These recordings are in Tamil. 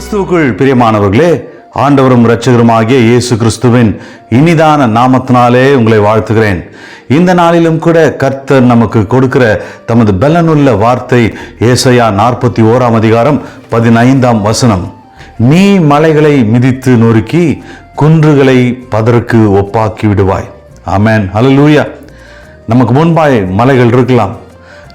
கிறிஸ்துவுக்குள் பிரியமானவர்களே ஆண்டவரும் இரட்சகருமாகிய இயேசு கிறிஸ்துவின் இனிதான நாமத்தினாலே உங்களை வாழ்த்துகிறேன். இந்த நாளிலும் கூட கர்த்தர் நமக்கு கொடுக்கிற தமது பலனுள்ள வார்த்தை ஏசையா நாற்பத்தி ஓராம் அதிகாரம் பதினைந்தாம் வசனம். நீ மலைகளை மிதித்து நொறுக்கி குன்றுகளை பதருக்கு ஒப்பாக்கி விடுவாய். ஆமென். ஹalleluya. நமக்கு முன்பாய் மலைகள் இருக்கலாம்.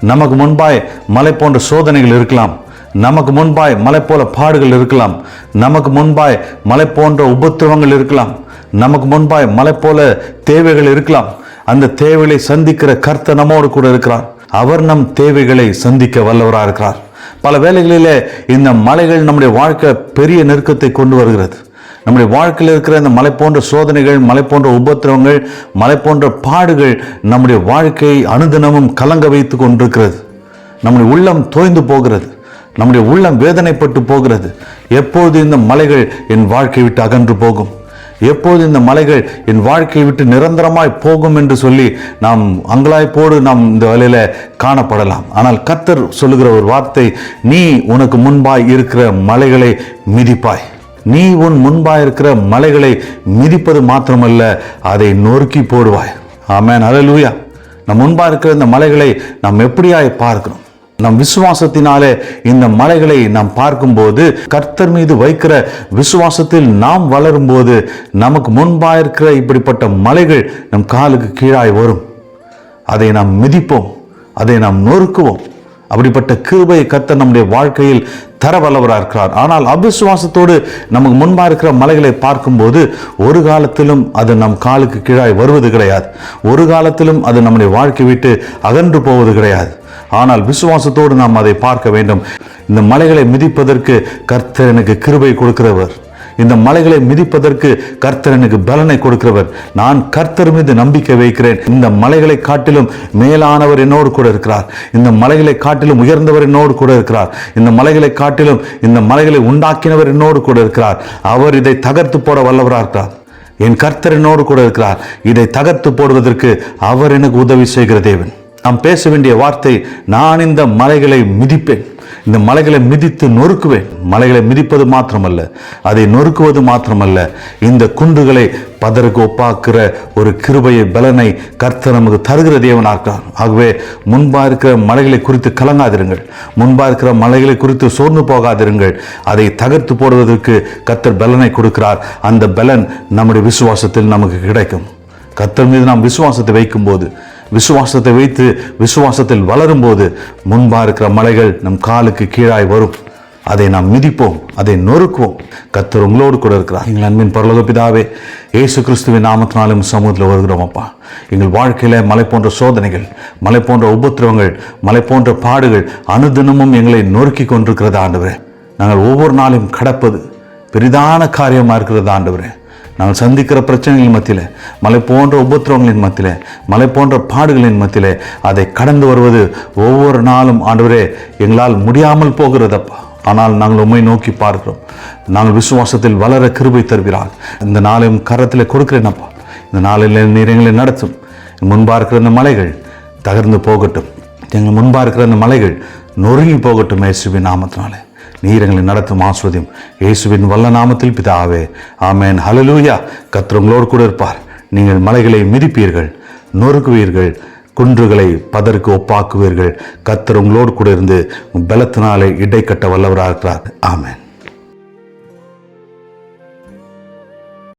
நமக்கு முன்பாய் மலை போன்ற சோதனைகள் இருக்கலாம். நமக்கு முன்பாய் மலை போல பாடுகள் இருக்கலாம். நமக்கு முன்பாய் மலை போன்ற உபத்திரவங்கள் இருக்கலாம். நமக்கு முன்பாய் மலை போல தேவைகள் இருக்கலாம். அந்த தேவைகளை சந்திக்கிற கர்த்த நம்மோடு கூட இருக்கிறார். அவர் நம் தேவைகளை சந்திக்க வல்லவராக இருக்கிறார். பல வேளைகளிலே இந்த மலைகள் நம்முடைய வாழ்க்கை பெரிய நெருக்கத்தை கொண்டு வருகிறது. நம்முடைய வாழ்க்கையில் இருக்கிற இந்த மலை போன்ற சோதனைகள் மலை போன்ற உபத்திரவங்கள் மலை போன்ற பாடுகள் நம்முடைய வாழ்க்கையை அனுதினமும் கலங்க வைத்து கொண்டிருக்கிறது. நம்முடைய உள்ளம் தோய்ந்து போகிறது. நம்முடைய உள்ளம் வேதனைப்பட்டு போகிறது. எப்போது இந்த மலைகள் என் வாழ்க்கை விட்டு அகன்று போகும்? எப்போது இந்த மலைகள் என் வாழ்க்கையை விட்டு நிரந்தரமாய் போகும் என்று சொல்லி நாம் அங்கலாய்ப்போடு நாம் இந்த வேலையில காணப்படலாம். ஆனால் கத்தர் சொல்லுகிற ஒரு வார்த்தை நீ உனக்கு முன்பாய் இருக்கிற மலைகளை மிதிப்பாய். நீ உன் முன்பாய் இருக்கிற மலைகளை மிதிப்பது மாத்திரமல்ல அதை நொறுக்கி போடுவாய். ஆமேன். அலலூயா நம் முன்பாக இருக்கிற இந்த மலைகளை நாம் எப்படியாய் பார்க்கிறோம்? நம் விசுவாசத்தினாலே இந்த மலைகளை நாம் பார்க்கும்போது கர்த்தர் மீது வைக்கிற விசுவாசத்தில் நாம் வளரும்போது நமக்கு முன்பாக இருக்கிற இப்படிப்பட்ட மலைகள் நம் காலுக்கு கீழாய் வரும். அதை நாம் மிதிப்போம். அதை நாம் நொறுக்குவோம். அப்படிப்பட்ட கிருபை கர்த்தர் நம்முடைய வாழ்க்கையில் தர வல்லவராக இருக்கிறார். ஆனால் அவிசுவாசத்தோடு நமக்கு முன்பாக இருக்கிற மலைகளை பார்க்கும்போது ஒரு காலத்திலும் அது நம் காலுக்கு கீழாய் வருவது கிடையாது. ஒரு காலத்திலும் அது நம்முடைய வாழ்க்கை விட்டு அகன்று போவது கிடையாது. ஆனால் விசுவாசத்தோடு நாம் அதை பார்க்க வேண்டும். இந்த மலைகளை மிதிப்பதற்கு கர்த்தர் எனக்கு கிருபை கொடுக்கிறவர். இந்த மலைகளை மிதிப்பதற்கு கர்த்தர் எனக்கு பலனை கொடுக்கிறவர். நான் கர்த்தர் மீது நம்பிக்கை வைக்கிறேன். இந்த மலைகளை காட்டிலும் மேலானவர் என்னோடு கூட இருக்கிறார். இந்த மலைகளை காட்டிலும் உயர்ந்தவர் என்னோடு கூட இருக்கிறார். இந்த மலைகளை காட்டிலும் இந்த மலைகளை உண்டாக்கினவர் என்னோடு கூட இருக்கிறார். அவர் இதை தகர்த்து போட வல்லவராக இருக்கிறார். என் கர்த்தர் என்னோடு கூட இருக்கிறார். இதை தகர்த்து போடுவதற்கு அவர் எனக்கு உதவி செய்கிற தேவன். நாம் பேச வேண்டிய வார்த்தை நான் இந்த மலைகளை மிதிப்பேன். இந்த மலைகளை மிதித்து நொறுக்குவேன். மலைகளை மிதிப்பது மாத்திரமல்ல அதை நொறுக்குவது மாத்திரமல்ல. இந்த குன்றுகளை பதருக்கு ஒப்பாக்குற ஒரு கிருபையை பலனை கர்த்தர் நமக்கு தருகிற தேவனாக்கிறார் ஆகவே முன்பா இருக்கிற மலைகளை குறித்து கலங்காதிருங்கள். முன்பா இருக்கிற மலைகளை குறித்து சோர்ந்து போகாதிருங்கள். அதை தகர்த்து போடுவதற்கு கர்த்தர் பலனை கொடுக்கிறார். அந்த பலன் நம்முடைய விசுவாசத்தில் நமக்கு கிடைக்கும். கர்த்தர் மீது நாம் விசுவாசத்தை வைக்கும்போது விசுவாசத்தை வைத்து விசுவாசத்தில் வளரும்போது முன்பா இருக்கிற மலைகள் நம் காலுக்கு கீழாய் வரும். அதை நாம் மிதிப்போம் அதை நொறுக்குவோம். கத்தர் உங்களோடு கூட இருக்கிறார். எங்கள் அன்பின் பரலோக பிதாவே இயேசு கிறிஸ்துவின் நாமத்தினாலும் சமூகத்தில் வருகிறோம் அப்பா. எங்கள் வாழ்க்கையில மலை போன்ற சோதனைகள் மலை போன்ற உபத்திரவங்கள் மலை போன்ற பாடுகள் அனுதினமும் எங்களை நொறுக்கி கொண்டிருக்கிறது ஆண்டவரே. நாங்கள் ஒவ்வொரு நாளும் கடப்பது பெரிதான காரியமாக இருக்கிறது ஆண்டவரே. நாங்கள் சந்திக்கிற பிரச்சனைகளின் மத்தியில் மலை போன்ற உபத்திரவங்களின் மத்தியில் மலை போன்ற பாடுகளின் மத்தியில் அதை கடந்து வருவது ஒவ்வொரு நாளும் ஆண்டவரே எங்களால் முடியாமல் போகிறதப்பா. ஆனால் நாங்கள் உண்மை நோக்கி பார்க்கிறோம். நாங்கள் விசுவாசத்தில் வளர கிருபை தருகிறார் இந்த நாளையும் கரத்தில் கொடுக்கிறேனப்பா இந்த நாளில் நீரங்களை நடத்தும். முன்பாக இருக்கிற இந்த மலைகள் தகர்ந்து போகட்டும். எங்கள் முன்பாக இருக்கிற இந்த மலைகள் நொறுங்கி போகட்டும் மேசுபி நாமத்தினாலே. நீர் எங்களை நடத்தும் ஆஸ்வதியும். இயேசுவின் வல்ல நாமத்தில் பிதாவே. ஆமேன். ஹலலூயா கத்திரங்களோடு கூட இருப்பார். நீங்கள் மலைகளை மிதிப்பீர்கள் நொறுக்குவீர்கள் குன்றுகளை பதற்கு ஒப்பாக்குவீர்கள். கர்த்தர் உங்களோடு கூட இருந்து பலத்தினாலே இடை கட்ட வல்லவராக இருக்கிறார். ஆமேன்.